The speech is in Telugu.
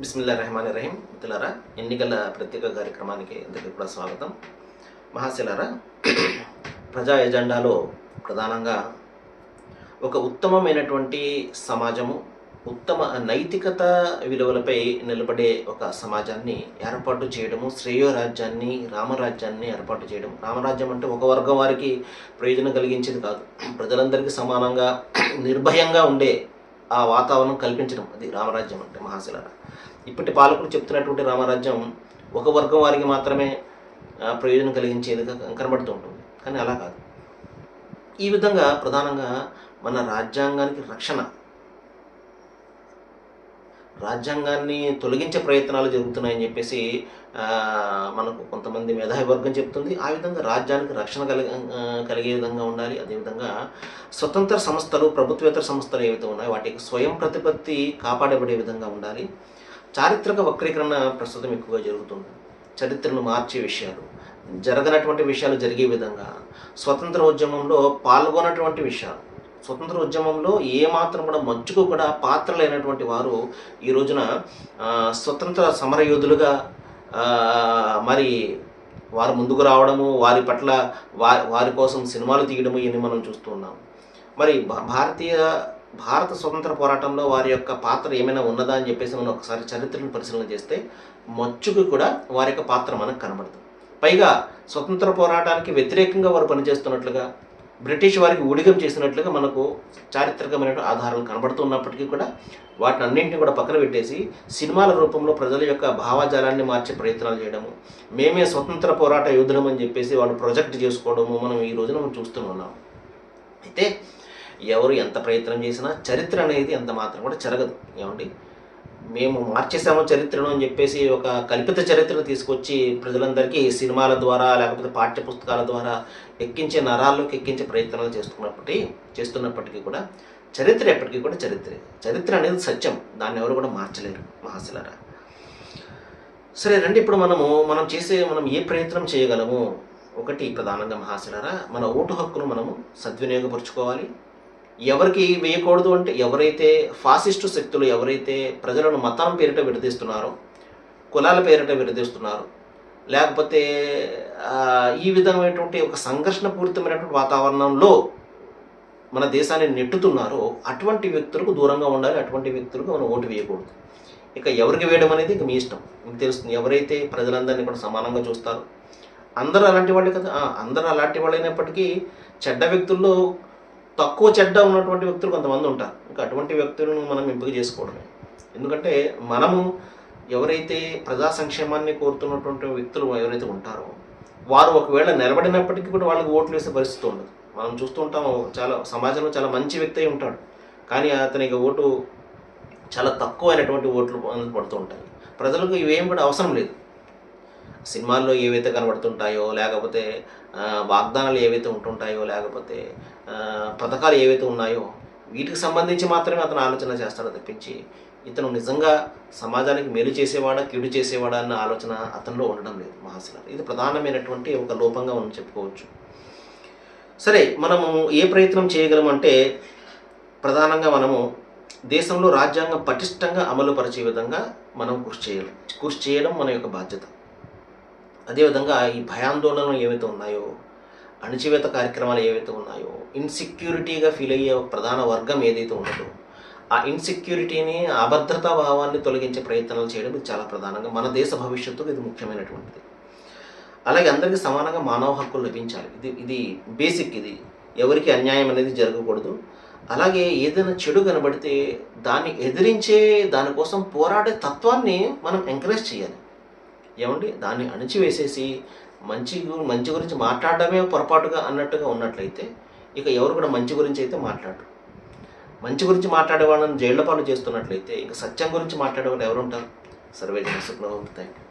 బిస్మిల్లా రెహమాన్ రహీం మిత్రులారా ఎన్నికల ప్రత్యేక కార్యక్రమానికి అందరికీ కూడా స్వాగతం. మహాశిలారా ప్రజా ఎజెండాలో ప్రధానంగా ఒక ఉత్తమమైనటువంటి సమాజము ఉత్తమ నైతికత విలువలపై నిలబడే ఒక సమాజాన్ని ఏర్పాటు చేయడము శ్రేయోరాజ్యాన్ని రామరాజ్యాన్ని ఏర్పాటు చేయడం రామరాజ్యం అంటే ఒక వర్గం వారికి ప్రయోజనం కలిగించేది కాదు. ప్రజలందరికీ సమానంగా నిర్భయంగా ఉండే ఆ వాతావరణం కల్పించడం. అది రామరాజ్యం అంటే మహాశిలారా. ఇప్పటి పాలకులు చెప్తున్నటువంటి రామరాజ్యం ఒక వర్గం వారికి మాత్రమే ప్రయోజనం కలిగించేదిగా కనబడుతూ ఉంటుంది. కానీ అలా కాదు. ఈ విధంగా ప్రధానంగా మన రాజ్యాంగానికి రక్షణ రాజ్యాంగాన్ని తొలగించే ప్రయత్నాలు జరుగుతున్నాయని చెప్పేసి మనకు కొంతమంది మేధావి వర్గం చెప్తుంది. ఆ విధంగా రాజ్యానికి రక్షణ కలిగే కలిగే విధంగా ఉండాలి. అదేవిధంగా స్వతంత్ర సంస్థలు ప్రభుత్వేతర సంస్థలు ఏవైతే ఉన్నాయో వాటికి స్వయం ప్రతిపత్తి కాపాడబడే విధంగా ఉండాలి. చారిత్రక వక్రీకరణ ప్రస్తుతం ఎక్కువగా జరుగుతుంది. చరిత్రను మార్చే విషయాలు జరగనటువంటి విషయాలు జరిగే విధంగా స్వతంత్ర ఉద్యమంలో పాల్గొనటువంటి విషయాలు స్వతంత్ర ఉద్యమంలో ఏమాత్రం కూడా మచ్చుకు కూడా పాత్ర లేనటువంటి వారు ఈ రోజున స్వతంత్ర సమరయోధులుగా మరి వారు ముందుకు రావడము వారి పట్ల వారి వారి కోసం సినిమాలు తీయడము ఇవన్నీ మనం చూస్తున్నాం మరి భారతీయ భారత స్వతంత్ర పోరాటంలో వారి యొక్క పాత్ర ఏమైనా ఉన్నదా అని చెప్పేసి మనం ఒకసారి చరిత్రను పరిశీలన చేస్తే మచ్చుకు కూడా వారి యొక్క పాత్ర మనకు కనబడుతుంది పైగా స్వతంత్ర పోరాటానికి వ్యతిరేకంగా వారు పనిచేస్తున్నట్లుగా బ్రిటిష్ వారికి ఊడిగం చేసినట్లుగా మనకు చారిత్రకమైన ఆధారాలు కనబడుతున్నప్పటికీ కూడా వాటిని అన్నింటినీ కూడా పక్కన పెట్టేసి సినిమాల రూపంలో ప్రజల యొక్క భావజాలాన్ని మార్చే ప్రయత్నాలు చేయడము మేమే స్వతంత్ర పోరాట యోధులం అని చెప్పేసి వాళ్ళు ప్రొజెక్ట్ చేసుకోవడము మనం ఈ రోజున మనం చూస్తూ ఉన్నాం. అయితే ఎవరు ఎంత ప్రయత్నం చేసినా చరిత్ర అనేది ఎంత మాత్రం కూడా జరగదు. ఏమండి? మేము మార్చేసాము చరిత్రను అని చెప్పేసి ఒక కల్పిత చరిత్రను తీసుకొచ్చి ప్రజలందరికీ సినిమాల ద్వారా లేకపోతే పాఠ్య పుస్తకాల ద్వారా ఎక్కించే నరాల్లోకి ఎక్కించే ప్రయత్నాలు చేస్తున్నప్పటికీ చేస్తున్నప్పటికీ కూడా చరిత్ర ఎప్పటికీ కూడా చరిత్రే. చరిత్ర అనేది సత్యం. దాన్ని ఎవరు కూడా మార్చలేరు మహాశిలరా. సరే రండి. ఇప్పుడు మనము మనం చేసే మనం ఏ ప్రయత్నం చేయగలము? ఒకటి ప్రధానంగా మహాశిలరా మన ఓటు హక్కును మనము సద్వినియోగపరుచుకోవాలి. ఎవరికి వేయకూడదు అంటే ఎవరైతే ఫాసిస్టు శక్తులు ఎవరైతే ప్రజలను మతం పేరిట విడదీస్తున్నారో కులాల పేరిట విడదీస్తున్నారో లేకపోతే ఈ విధమైనటువంటి ఒక సంఘర్షణపూరితమైనటువంటి వాతావరణంలో మన దేశాన్ని నెట్టుతున్నారో అటువంటి వ్యక్తులకు దూరంగా ఉండాలి అటువంటి వ్యక్తులకు మనం ఓటు వేయకూడదు. ఇక ఎవరికి వేయడం అనేది ఇక మీ ఇష్టం. మీకు తెలుస్తుంది ఎవరైతే ప్రజలందరినీ కూడా సమానంగా చూస్తారు అందరూ అలాంటి వాళ్ళే కదా. అందరూ అలాంటి వాళ్ళైనప్పటికీ చెడ్డ వ్యక్తుల్లో తక్కువ చెడ్డ ఉన్నటువంటి వ్యక్తులు కొంతమంది ఉంటారు. ఇంకా అటువంటి వ్యక్తులను మనం ఎంపిక చేసుకోవడమే. ఎందుకంటే మనము ఎవరైతే ప్రజా సంక్షేమాన్ని కోరుతున్నటువంటి వ్యక్తులు ఎవరైతే ఉంటారో వారు ఒకవేళ నిలబడినప్పటికీ కూడా వాళ్ళకి ఓట్లు వేసే పరిస్థితి ఉండదు. మనం చూస్తూ చాలా సమాజంలో చాలా మంచి వ్యక్తి అయి ఉంటాడు. కానీ అతనికి ఓటు చాలా తక్కువైనటువంటి ఓట్లు అందుకు పడుతూ ఉంటాయి. ప్రజలకు ఇవేం కూడా అవసరం లేదు. సినిమాల్లో ఏవైతే కనబడుతుంటాయో లేకపోతే వాగ్దానాలు ఏవైతే ఉంటుంటాయో లేకపోతే పథకాలు ఏవైతే ఉన్నాయో వీటికి సంబంధించి మాత్రమే అతను ఆలోచన చేస్తాడో తప్పించి ఇతను నిజంగా సమాజానికి మేలు చేసేవాడా కీడు చేసేవాడా అన్న ఆలోచన అతనిలో ఉండడం లేదు మహాశిలారు ఇది ప్రధానమైనటువంటి ఒక లోపంగా మనం చెప్పుకోవచ్చు. సరే మనము ఏ ప్రయత్నం చేయగలమంటే ప్రధానంగా మనము దేశంలో రాజ్యాంగం పటిష్టంగా అమలు పరిచే విధంగా మనం కృషి చేయాలి. కృషి చేయడం మన యొక్క బాధ్యత. అదేవిధంగా ఈ భయాందోళనలు ఏవైతే ఉన్నాయో అణచివేత కార్యక్రమాలు ఏవైతే ఉన్నాయో ఇన్సెక్యూరిటీగా ఫీల్ అయ్యే ప్రధాన వర్గం ఏదైతే ఉన్నదో ఆ ఇన్సెక్యూరిటీని అభద్రతా భావాన్ని తొలగించే ప్రయత్నాలు చేయడం ఇది చాలా ప్రధానంగా మన దేశ భవిష్యత్తుకు ఇది ముఖ్యమైనటువంటిది. అలాగే అందరికీ సమానంగా మానవ హక్కులు లభించాలి. ఇది ఇది బేసిక్ ఇది. ఎవరికి అన్యాయం అనేది జరగకూడదు. అలాగే ఏదైనా చెడు కనబడితే దాన్ని ఎదిరించే దానికోసం పోరాడే తత్వాన్ని మనం ఎంకరేజ్ చేయాలి. ఏమండి? దాన్ని అణిచివేసేసి మంచి మంచి గురించి మాట్లాడడమే పొరపాటుగా అన్నట్టుగా ఉన్నట్లయితే ఇక ఎవరు కూడా మంచి గురించి అయితే మాట్లాడరు. మంచి గురించి మాట్లాడే వాళ్ళని జైళ్ళ పాలు చేస్తున్నట్లయితే ఇక సత్యం గురించి మాట్లాడే వాళ్ళు ఎవరుంటారు సర్వే జన థ్యాంక్ యూ